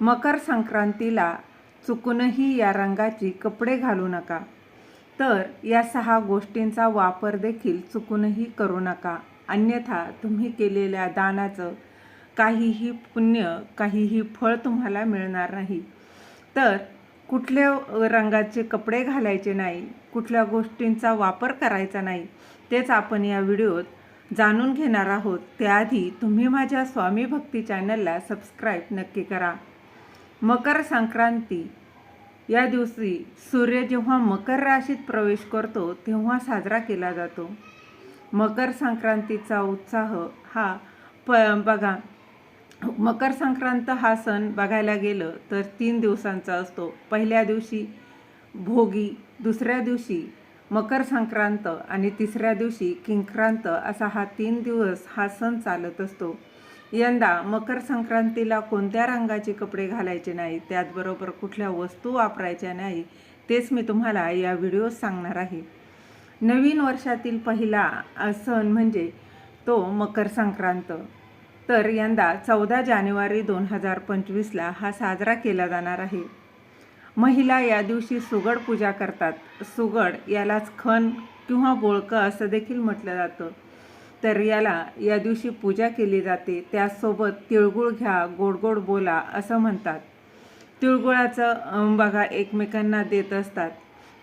मकर संक्रांतीला चुकूनही या रंगाची कपडे घालू नका. तर या सहा गोष्टींचा वापर देखील चुकूनही करू नका. अन्यथा तुम्ही केलेल्या दानाचं काहीही पुण्य काहीही फळ तुम्हाला मिळणार नाही. तर कुठल्या रंगाचे कपडे घालायचे नाही कुठल्या गोष्टींचा वापर करायचा नाही तेच आपण या व्हिडिओत जाणून घेणार आहोत. त्याआधी तुम्ही माझ्या स्वामी भक्ती चॅनलला सबस्क्राईब नक्की करा. मकर संक्रांती. या दिवशी सूर्य जेव्हा मकर राशीत प्रवेश करतो तेव्हा साजरा केला जातो. मकर संक्रांतीचा उत्साह हा प बघा मकर संक्रांत हा सण बघायला गेलं तर तीन दिवसांचा असतो. पहिल्या दिवशी भोगी दुसऱ्या दिवशी मकर संक्रांत आणि तिसऱ्या दिवशी किंक्रांत असा हा तीन दिवस हा सण चालत असतो. यंदा मकर संक्रांतीला कोणत्या रंगाचे कपडे घालायचे नाही त्याचबरोबर कुठल्या वस्तू वापरायच्या नाही तेच मी तुम्हाला या व्हिडिओ सांगणार आहे. नवीन वर्षातील पहिला सण म्हणजे तो मकर संक्रांत. तर यंदा चौदा जानेवारी दोन हजार पंचवीसला हा साजरा केला जाणार आहे. महिला या दिवशी सुगड पूजा करतात. सुगड यालाच खण किंवा बोळकं असं देखील म्हटलं जातं. तर याला या दिवशी पूजा केली जाते. त्याचसोबत तिळगुळ घ्या गोड गोड बोला असं म्हणतात. तिळगुळाचं बघा एकमेकांना देत असतात.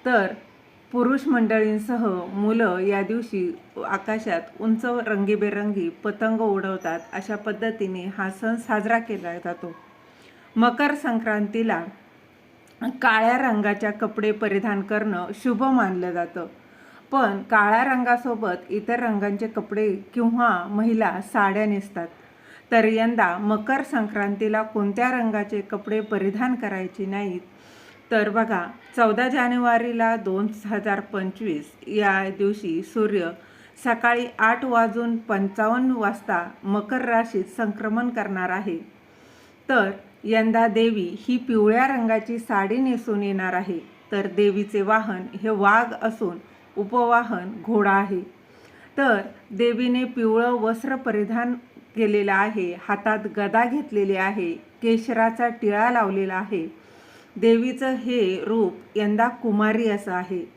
तर पुरुष मंडळींसह मुलं या दिवशी आकाशात उंच रंगीबेरंगी पतंग उडवतात. अशा पद्धतीने हा सण साजरा केला जातो. मकर संक्रांतीला काळ्या रंगाच्या कपडे परिधान करणं शुभ मानलं जातं. पण काळ्या रंगासोबत इतर रंगांचे कपडे किंवा महिला साड्या नेसतात. तर यंदा मकर संक्रांतीला कोणत्या रंगाचे कपडे परिधान करायचे नाहीत? तर बघा चौदा जानेवारीला दोन हजार पंचवीस या दिवशी सूर्य सकाळी आठ वाजून पंचावन्न वाजता मकर राशीत संक्रमण करणार आहे. तर यंदा देवी ही पिवळ्या रंगाची साडी नेसून येणार आहे. तर देवीचे वाहन हे वाघ असून उपवाहन घोडा आहे. तर देवीने पिवळं वस्त्र परिधान केलेलं आहे हातात गदा घेतलेली आहे केशराचा टिळा लावलेला आहे. देवीचं हे रूप यंदा कुमारी असं आहे.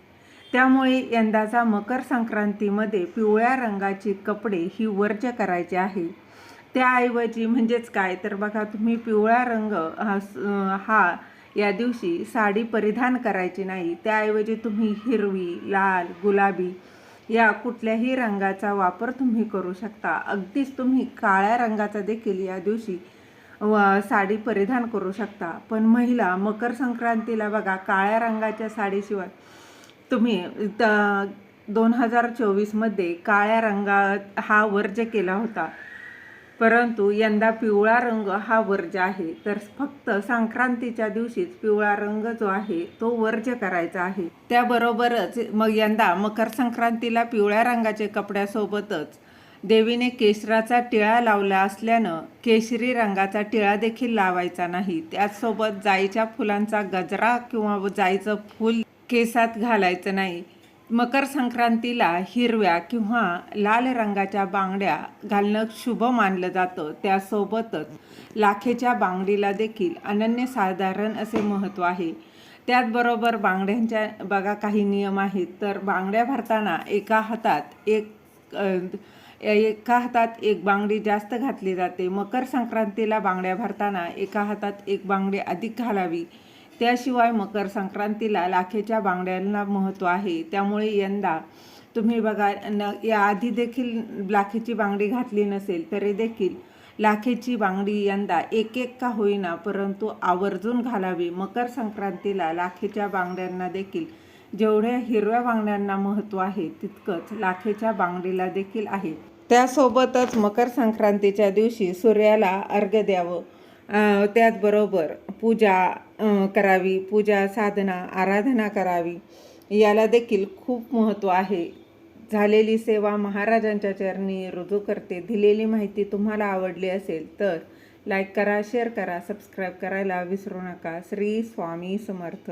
त्यामुळे यंदाचा मकर संक्रांतीमध्ये पिवळ्या रंगाची कपडे ही वर्ज करायची आहे. त्याऐवजी म्हणजेच काय? तर बघा तुम्ही पिवळा रंग हा स- हा या दिवशी साडी परिधान करायची नाही त्याऐवजी तुम्ही हिरवी लाल गुलाबी या कुठल्याही रंगाचा वापर तुम्ही करू शकता. अगदीच तुम्ही काळ्या रंगाचा देखील या दिवशी व साडी परिधान करू शकता. पण महिला मकर संक्रांतीला बघा काळ्या रंगाच्या साडीशिवाय तुम्ही त दोन हजार चोवीसमध्ये काळ्या रंगा हा वर्ज केला होता. परंतु यंदा पिवळा रंग हा वर्ज आहे. तर फक्त संक्रांतीच्या दिवशीच पिवळा रंग जो आहे तो वर्ज करायचा आहे. त्याबरोबरच मग यंदा मकर संक्रांतीला पिवळ्या रंगाचे कपड्यासोबतच देवीने केशराचा टिळा लावला असल्यानं केशरी रंगाचा टिळा देखील लावायचा नाही. त्याचसोबत जाईच्या फुलांचा गजरा किंवा जाईचं फूल केसात घालायचं नाही. मकर संक्रांतीला हिरव्या किंवा लाल रंगाच्या बांगड्या घालणं शुभ मानलं जातं. त्यासोबतच लाखेच्या बांगडीला देखील अनन्यसाधारण असे महत्त्व आहे. त्याचबरोबर बांगड्यांच्या बघा काही नियम आहेत. तर बांगड्या भरताना एका हातात एक एका हातात एक बांगडी जास्त घातली जाते. मकर संक्रांतीला बांगड्या भरताना एका हातात एक बांगडी अधिक घालावी. त्याशिवाय मकर संक्रांतीला लाखेच्या बांगड्यांना महत्त्व आहे. त्यामुळे यंदा तुम्ही बघा न याआधी देखील लाखेची बांगडी घातली नसेल तरी देखील लाखेची बांगडी यंदा एक एक का होईना परंतु आवर्जून घालावी. मकर संक्रांतीला लाखेच्या बांगड्यांना देखील जेवढ्या हिरव्या बांगड्यांना महत्त्व आहे तितकंच लाखेच्या बांगडीला देखील आहे. त्यासोबतच मकर संक्रांतीच्या दिवशी सूर्याला अर्घ्य द्यावं. त्याचबरोबर पूजा करावी पूजा साधना आराधना करावी याला देखील खूप महत्त्व आहे. झालेली सेवा महाराजांच्या चरणी रुजू करते. दिलेली माहिती तुम्हाला आवडली असेल तर लाईक करा शेअर करा सबस्क्राईब करायला विसरू नका. श्री स्वामी समर्थ.